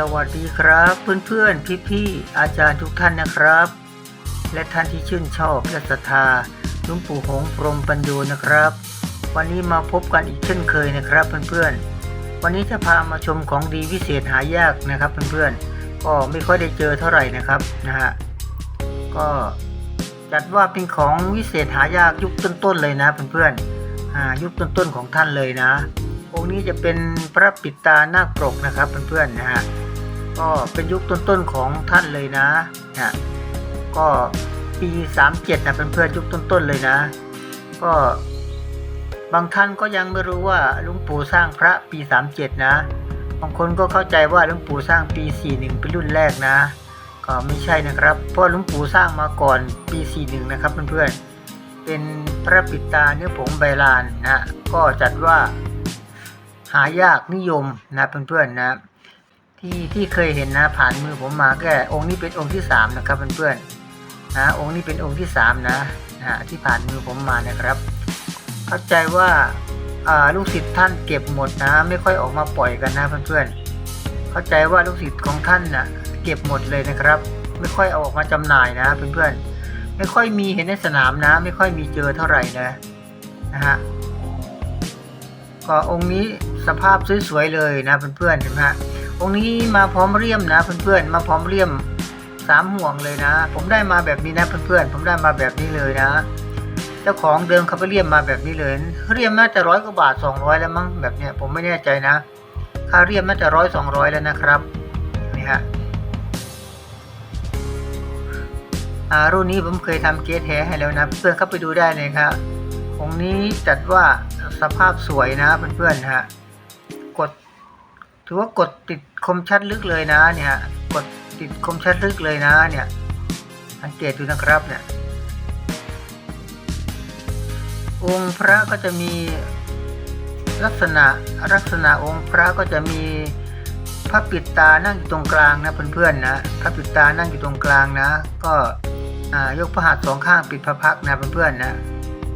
สวัสดีครับ เพื่อนๆ พี่ๆ อาจารย์ทุกท่านนะครับ และท่านที่ชื่นชอบและศรัทธาหลุงปู่หงพรมปัญโยนะครับ วันนี้มาพบกันอีกเช่นเคยนะครับ เพื่อนๆ วันนี้จะพามาชมของดีวิเศษหายากนะครับ เพื่อนๆ ก็ไม่ค่อยได้เจอเท่าไหร่นะครับนะฮะก็จัดว่าเป็นของวิเศษหายากยุคต้นๆเลยนะเพื่อนๆยุคต้นๆของท่านเลยนะองค์นี้จะเป็นพระปิดตานาคปรกนะครับเพื่อนๆนะฮะ ก็เป็นยุคต้นๆของท่านเลยนะนะก็ปี 37นะเพื่อนๆยุคต้นๆเลยนะ ก็บางท่านก็ยังไม่รู้ว่าลุงปู่สร้างพระปี 37 นะ บางคนก็เข้าใจว่าลุงปู่สร้างปี 41 เป็นรุ่นแรกนะ ก็ไม่ใช่นะครับ เพราะลุงปู่สร้างมาก่อนปี 41 นะครับเพื่อนๆ เป็นพระปิตาเนื้อผงใบลานนะ ก็จัดว่าหายากนิยมนะเพื่อนๆนะ ที่ที่เคยเห็นนะผ่านมือผมมาแค่องค์นี้เป็นองค์ที่สามนะครับเพื่อนๆนะองค์นี้เป็นองค์ที่สามนะนะที่ผ่านมือผมมานะครับ เข้าใจว่าอ่าลูกศิษย์ท่านเก็บหมดนะ ไม่ค่อยออกมาปล่อยกันนะเพื่อนๆเข้าใจว่าลูกศิษย์ของท่านนะ่ะเก็บหมดเลยนะครับ ไม่ค่อยเอาออกมาจำหน่ายนะเพื่อนๆไม่ค่อยมีเห็นในสนามนะ ไม่ค่อยมีเจอเท่าไหร่นะนะฮะก็องค์นี้สภาพสวยๆเลยนะเพื่อนๆเห็นไหมฮะ องค์นี้มาพร้อมเลี่ยมนะเพื่อนๆ มาพร้อมเลี่ยมสามห่วงเลยนะ ผมได้มาแบบนี้นะเพื่อนๆ ผมได้มาแบบนี้เลยนะ เจ้าของเดิมเขาไปเลี่ยมมาแบบนี้เลยเลี่ยมน่าจะร้อยกว่าบาทสองร้อยแล้วมั้งแบบเนี้ยผมไม่แน่ใจนะ ค่าเลี่ยมน่าจะร้อยสองร้อยแล้วนะครับนี่ฮะอารุ่นนี้ผมเคยทำเกสแท้ให้แล้วนะ เพื่อนเข้าไปดูได้เลยครับองนี้จัดว่าสภาพสวยนะเพื่อนๆนฮะกด ถือว่ากดติดคมชัดลึกเลยนะเนี่ยกดติดคมชัดลึกเลยนะเนี่ยสังเกตดูนะครับเนี่ยองค์พระก็จะมีลักษณะลักษณะองค์พระก็จะมีพระปิดตานั่งอยู่ตรงกลางนะเพื่อนๆนะพระปิดตานั่งอยู่ตรงกลางนะ ก็ยกพระหัตถ์สองข้างปิดพระพักนะเพื่อนๆนะ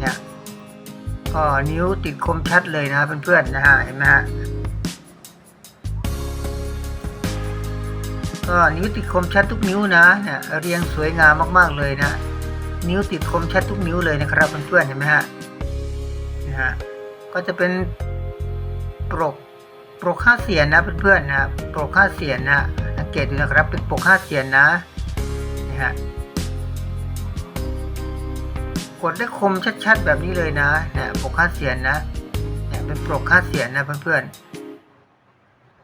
เนี่ยก็นิ้วติดคมชัดเลยนะเพื่อนๆนะฮะเห็นไหมฮะ ก็นิ้วติดคมชัดทุกนิ้วนะเนี่ยเรียงสวยงามมากๆเลยนะ นิ้วติดคมชัดทุกนิ้วเลยนะครับเพื่อนๆเห็นไหมฮะนะฮะก็จะเป็นปรกปรกห้าเสียนนะเพื่อนๆนะปรกห้าเสียนนะสังเกตดูนะครับเป็นปรกห้าเสียนนะนะฮะกดได้คมชัดๆแบบนี้เลยนะเนี่ยปกค่าเสียนนะเนี่ยเป็นปกค่าเสียนนะเพื่อน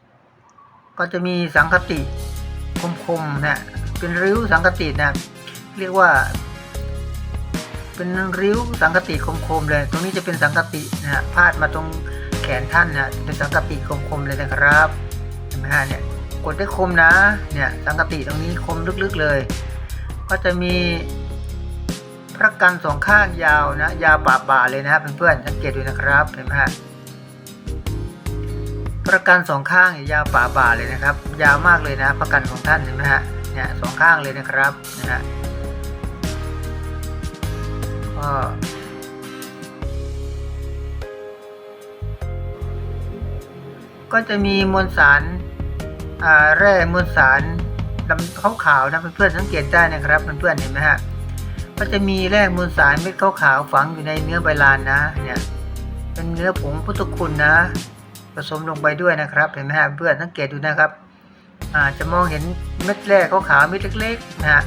ๆก็จะมีสังคติ คมนะเป็นริ้วสังคตินะเรียกว่า เป็นริ้วสังคติคมๆเลย ตรงนี้จะเป็นสังคตินะพาดมาตรงแขนท่านนะเป็นสังคติคมๆเลยนะครับเห็นไหมฮะเนี่ยกดได้คมนะเนี่ยสังคติตรงนี้คมลึกๆเลย ก็จะมีพระกันสองข้างยาวนะยาวป่าบ่าเลยนะครับเพื่อนๆสังเกตดูนะครับเห็นไหมฮะ พระกันสองข้างยาวป่าบ่าเลยนะครับ ยาวมากเลยนะพระกันของท่านเห็นไหมฮะเนี่ยสองข้างเลยนะครับนะฮะก็ก็จะมีมวลสารอ่าแร่มวลสารดำขาวๆนะเพื่อนๆสังเกตได้นะครับเพื่อนๆเห็นไหมฮะก็จะมีแร่มวลสารเม็ดขาวๆฝังอยู่ในเนื้อใบลานนะเนี่ยเป็นเนื้อผงพุทธคุณนะ ผสมลงไปด้วยนะครับเห็นไหมฮะเพื่อนสังเกตดูนะครับอาจะมองเห็นเม็ดแร่ขาวๆเม็ดเล็กๆนะฮะ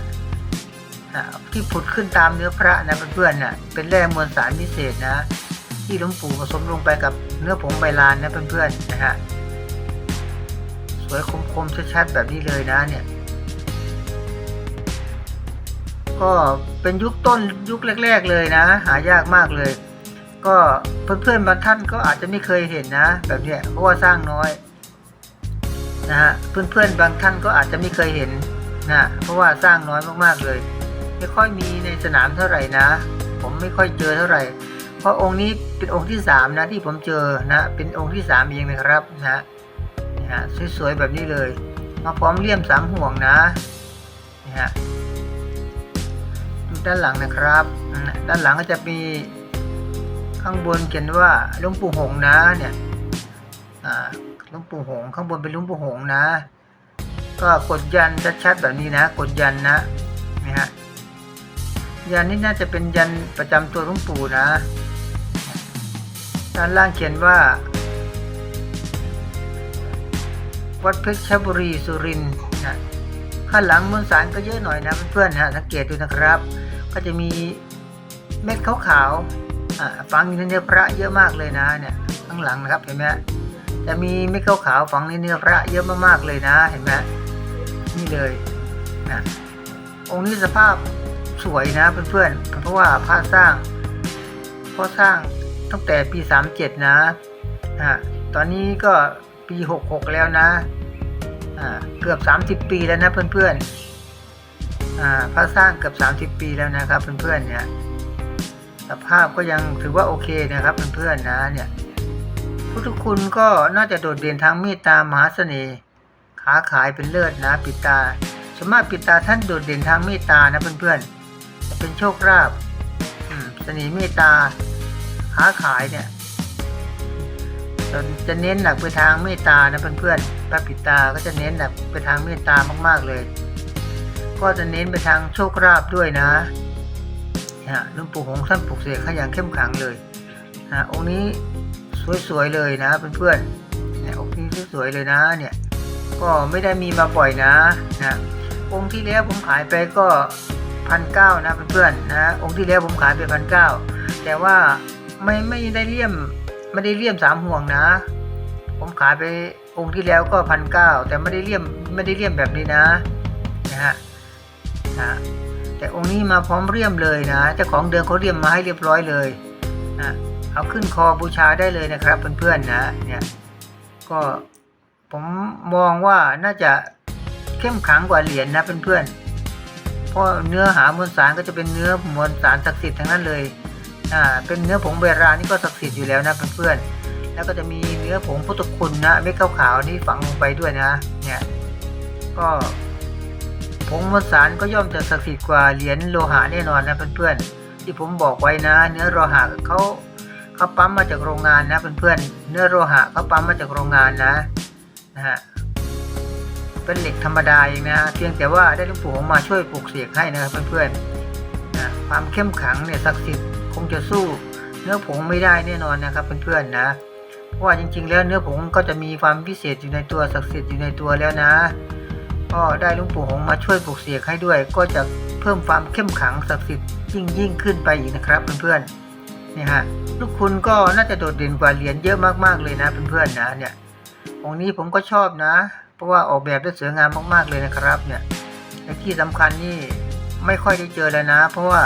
ที่ผุดขึ้นตามเนื้อพระนะเพื่อนๆน่ะเป็นแร่มวลสารพิเศษนะ ที่หลวงปู่ผสมลงไปกับเนื้อผงใบลานนะเพื่อนๆนะฮะสวยคมๆชัดๆแบบนี้เลยนะเนี่ยก็เป็นยุคต้นยุคแรก ๆ เลยนะ หายากมากเลย ก็เพื่อนๆบางท่านก็อาจจะไม่เคยเห็นนะ แบบเนี้ยเพราะว่าสร้างน้อยนะฮะเพื่อนๆบางท่านก็อาจจะไม่เคยเห็นนะเพราะว่าสร้างน้อยมากๆเลย ไม่ค่อยมีในสนามเท่าไหร่นะ ผมไม่ค่อยเจอเท่าไหร่ เพราะองค์นี้เป็นองค์ที่สามนะที่ผมเจอนะเป็นองค์ที่สามเองนะครับนะนะฮะสวยๆแบบนี้เลย มาพร้อมเลี่ยมสามห่วงนะนะฮะด้านหลังนะครับ ด้านหลังก็จะมี ข้างบนเขียนว่าหลวงปู่หงนะเนี่ยอ่าหลวงปู่หงข้างบนเป็นหลวงปู่หงนะ ก็กดยันชัดๆแบบนี้นะกดยันนะนี่ฮะยันนี่น่าจะเป็นยันประจำตัวหลวงปู่นะ ด้านล่างเขียนว่า วัดเพชรบุรีสุรินทร์นะข้างหลังมวลสารก็เยอะหน่อยนะเพื่อนๆฮะสังเกตดูนะครับ ก็จะมีเม็ดขาวๆ ฝังอยู่ในเนื้อพระเยอะมากเลยนะเนี่ยข้างหลังนะครับเห็นไหมจะมีเม็ดขาวๆฝังในเนื้อพระเยอะมากๆเลยนะเห็นไหมนี่เลยนะองค์นี้สภาพสวยนะเพื่อนๆเพราะว่าพระสร้างพระสร้างตั้งแต่ปี 37 นะอ่าตอนนี้ก็ปี 66 แล้วนะอ่าเกือบ 30 ปีแล้วนะเพื่อนๆอ่าพระสร้างเกือบ 30 ปีแล้วนะครับเพื่อนๆเนี่ย สภาพก็ยังถือว่าโอเคนะครับเพื่อนๆนะเนี่ยพุทธคุณก็น่าจะโดดเด่นทางเมตตามหาเสน่ห์ขาขายเป็นเลิศนะปิตาสามารถปิตาท่านโดดเด่นทางเมตตานะเพื่อนๆจะเป็นโชคลาภเสน่ห์เมตตาค้าขายเนี่ยจะเน้นหนักไปทางเมตตานะเพื่อนๆพระปิตาก็จะเน้นหนักไปทางเมตตามาก ๆเลย ก็จะเน้นไปทางโชคลาภด้วยนะ ฮะหลวงปู่หงส์ท่านปลุกเสกให้อย่างเข้มขลังเลยนะองค์นี้สวยๆเลยนะเพื่อนๆนี่ยองค์นี้สวยๆเลยนะเนี่ยก็ไม่ได้มีมาบ่อยนะนะองค์ที่แล้วผมขายไปก็พันเก้านะเพื่อนๆนะองค์ที่แล้วผมขายไปพันเก้าแต่ว่าไม่ไม่ได้เลี่ยมไม่ได้เลี่ยมสามห่วงนะ ผมขายไปองค์ที่แล้วก็พันเก้าแต่ไม่ได้เลี่ยมไม่ได้เลี่ยมแบบนี้นะนะฮะนะ แต่องค์นี้มาพร้อมเรียมเลยนะเจ้าของเดิมเขาเรียมมาให้เรียบร้อยเลยนะเอาขึ้นคอบูชาได้เลยนะครับเพื่อนๆนะเนี่ยก็ผมมองว่าน่าจะเข้มขังกว่าเหรียญนะเพื่อนๆเพราะเนื้อหามวลสารก็จะเป็นเนื้อมวลสารศักดิ์สิทธิ์ทั้งนั้นเลยอ่าเป็นเนื้อผงเบรานี่ก็ศักดิ์สิทธิ์อยู่แล้วนะเพื่อนๆแล้วก็จะมีเนื้อผงพุทธคุณนะเม็ดขาวๆนี่ฝังลงไปด้วยนะเนี่ยก็ งมวลสารก็ย่อมจะศักดิ์สิทธิ์กว่าเหรียญโลหะแน่นอนนะเพื่อนๆที่ผมบอกไว้นะ เนื้อโลหะเขาเขาปั๊มมาจากโรงงานนะเพื่อนๆเนื้อโลหะเขาปั๊มมาจากโรงงานนะนะฮะเป็นเหล็กธรรมดาเองนะเพียงแต่ว่าได้หลวงปู่มาช่วยปลูกเสกให้นะครับเพื่อนๆนะความเข้มขังเนี่ยศักดิ์สิทธิ์คงจะสู้ เนื้อผงไม่ได้แน่นอนนะครับเพื่อนๆนะเพราะว่าจริง ๆ แล้วเนื้อผงก็จะมีความพิเศษอยู่ในตัวศักดิ์สิทธิ์อยู่ในตัวแล้วนะ ก็ได้ลุงปู่หงมาช่วยปลุกเสกให้ด้วย ก็จะเพิ่มความเข้มขังศักดิ์สิทธิ์ยิ่งยิ่งขึ้นไปอีกนะครับเพื่อนๆนี่ฮะลูกคุณก็น่าจะโดดเด่นกว่าเหรียญเยอะมากๆเลยนะเพื่อนๆนะเนี่ยองค์นี้ผมก็ชอบนะ เพราะว่าออกแบบได้สวยงามมากๆเลยนะครับเนี่ยและที่สำคัญนี่ไม่ค่อยได้เจอเลยนะ เพราะว่า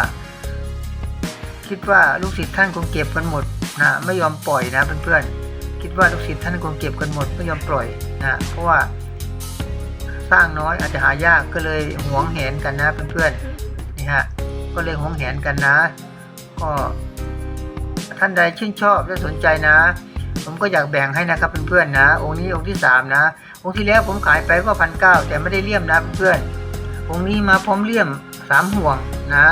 คิดว่าลูกศิษย์ท่านคงเก็บกันหมดนะไม่ยอมปล่อยนะเพื่อนๆคิดว่าลูกศิษย์ท่านคงเก็บกันหมดไม่ยอมปล่อยนะเพราะว่า สร้างน้อยอาจจะหายากก็เลยหวงแหนกันนะเพื่อนๆนี่ฮะก็เลยหวงแหนกันนะ ก็ท่านใดชื่นชอบและสนใจนะ ผมก็อยากแบ่งให้นะครับเพื่อนๆนะ องค์นี้องค์ที่สามนะ องค์ที่แล้วผมขายไปก็พันเก้าแต่ไม่ได้เลี่ยมนะเพื่อนๆองค์นี้มาพร้อมเลี่ยมสามห่วงนะ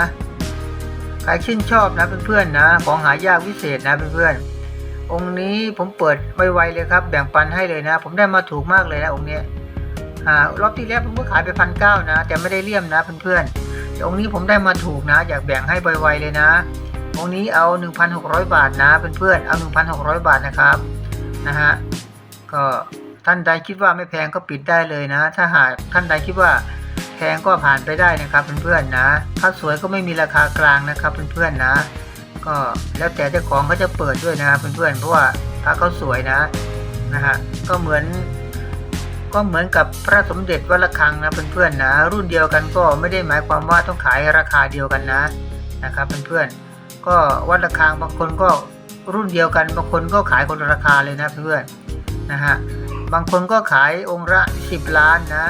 ใครชื่นชอบนะเพื่อนๆนะ ของหายากวิเศษนะเพื่อนๆองค์นี้ผมเปิดไวๆเลยครับ แบ่งปันให้เลยนะ ผมได้มาถูกมากเลยนะองค์นี้ อ่ารอบที่แล้วผมก็ขายไปพันเก้านะ แต่ไม่ได้เลี่ยมนะเพื่อนๆแต่องค์นี้ผมได้มาถูกนะ อยากแบ่งให้ไวๆเลยนะ องค์นี้เอา 1,600 บาทนะเพื่อนๆเอา 1,600 บาทนะครับนะฮะก็ท่านใดคิดว่าไม่แพงก็ปิดได้เลยนะ ถ้าหากท่านใดคิดว่าแพงก็ผ่านไปได้นะครับเพื่อนๆนะถ้าสวยก็ไม่มีราคากลางนะครับเพื่อนๆนะ ก็แล้วแต่เจ้าของเขาจะเปิดด้วยนะครับเพื่อนๆเพราะว่าถ้าเขาสวยนะนะฮะก็เหมือน ก็เหมือนกับพระสมเด็จวัดระฆังนะเพื่อนๆนะ รุ่นเดียวกันก็ไม่ได้หมายความว่าต้องขายราคาเดียวกันนะนะครับเพื่อนๆก็วัดระฆังบางคนก็รุ่นเดียวกันบางคนก็ขายคนละราคาเลยนะเพื่อนๆนะฮะบางคนก็ขายองค์ละ10 ล้านนะ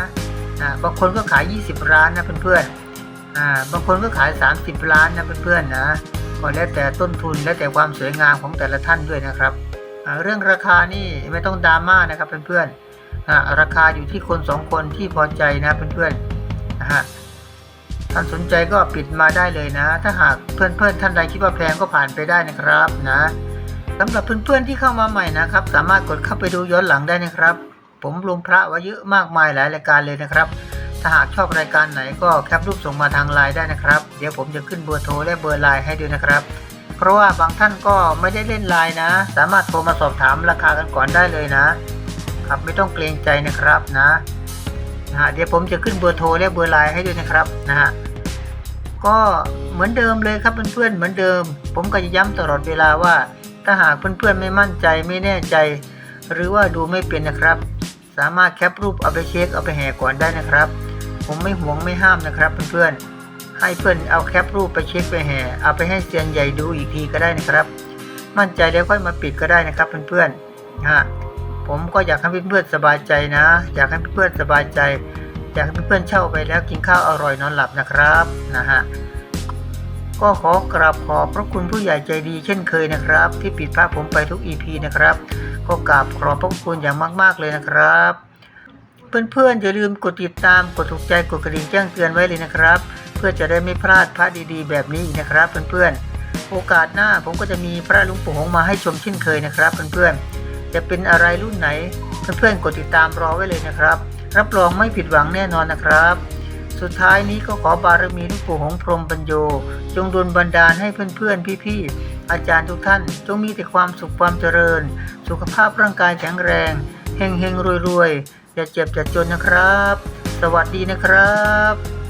นะบางคนก็ขาย 20 ล้านนะเพื่อนๆอ่าบางคนก็ขาย 30 ล้านนะเพื่อนๆนะก็แล้วแต่ต้นทุนและแต่ความสวยงามของแต่ละท่านด้วยนะครับ เรื่องราคานี่ไม่ต้องดราม่านะครับเพื่อนๆ อะราคาอยู่ที่คนสองคนที่พอใจนะเพื่อนๆนะฮะท่านสนใจก็ปิดมาได้เลยนะ ถ้าหากเพื่อนๆท่านใดคิดว่าแพงก็ผ่านไปได้นะครับนะสำหรับเพื่อนๆที่เข้ามาใหม่นะครับ สามารถกดเข้าไปดูย้อนหลังได้นะครับ ผมลงพระไว้เยอะมากมายหลายรายการเลยนะครับ ถ้าหากชอบรายการไหนก็แคปรูปส่งมาทางไลน์ได้นะครับ เดี๋ยวผมจะขึ้นเบอร์โทรและเบอร์ไลน์ให้ด้วยนะครับ เพราะว่าบางท่านก็ไม่ได้เล่นไลน์นะ สามารถโทรมาสอบถามราคากันก่อนได้เลยนะ ครับ ไม่ต้องเกรงใจนะครับนะนะฮะเดี๋ยวผมจะขึ้นเบอร์โทรและเบอร์ไลน์ให้ด้วยนะครับนะฮะก็เหมือนเดิมเลยครับเพื่อนๆเหมือนเดิม ผมก็จะย้ำตลอดเวลาว่า ถ้าหากเพื่อนๆไม่มั่นใจไม่แน่ใจ หรือว่าดูไม่เป็นนะครับ สามารถแคปรูปเอาไปเช็คเอาไปแห่ก่อนได้นะครับ ผมไม่ห่วงไม่ห้ามนะครับเพื่อนๆให้เพื่อนเอาแคปรูปไปเช็คไปแห่เอาไปให้เซียนใหญ่ดูอีกทีก็ได้นะครับ มั่นใจแล้วค่อยมาปิดก็ได้นะครับเพื่อนๆฮะ ผมก็อยากให้เพื่อนๆสบายใจนะ อยากให้เพื่อนๆสบายใจ อยากให้เพื่อนๆเช่าไปแล้วกินข้าวอร่อยนอนหลับนะครับนะฮะก็ขอกราบขอบพระคุณผู้ใหญ่ใจดีเช่นเคยนะครับ ที่ปิดภาพผมไปทุก EP นะครับ ก็กราบขอบพระคุณอย่างมากๆเลยนะครับ เพื่อนๆอย่าลืมกดติดตามกดถูกใจกดกระดิ่งแจ้งเตือนไว้เลยนะครับ เพื่อจะได้ไม่พลาดพระดีๆ แบบนี้นะครับเพื่อนๆโอกาสหน้าผมก็จะมีพระลุงปู่หงมาให้ชมเช่นเคยนะครับเพื่อนๆ จะเป็นอะไรรุ่นไหน เพื่อนๆกดติดตามรอไว้เลยนะครับ รับรองไม่ผิดหวังแน่นอนนะครับ สุดท้ายนี้ก็ขอบารมีลวงปู่หงพรหมปัญโย จงดลบันดาลให้เพื่อนๆพี่ๆอาจารย์ทุกท่าน จงมีแต่ความสุขความเจริญ สุขภาพร่างกายแข็งแรงเฮงเฮงรวยๆอย่าเจ็บอย่าจนนะครับ สวัสดีนะครับ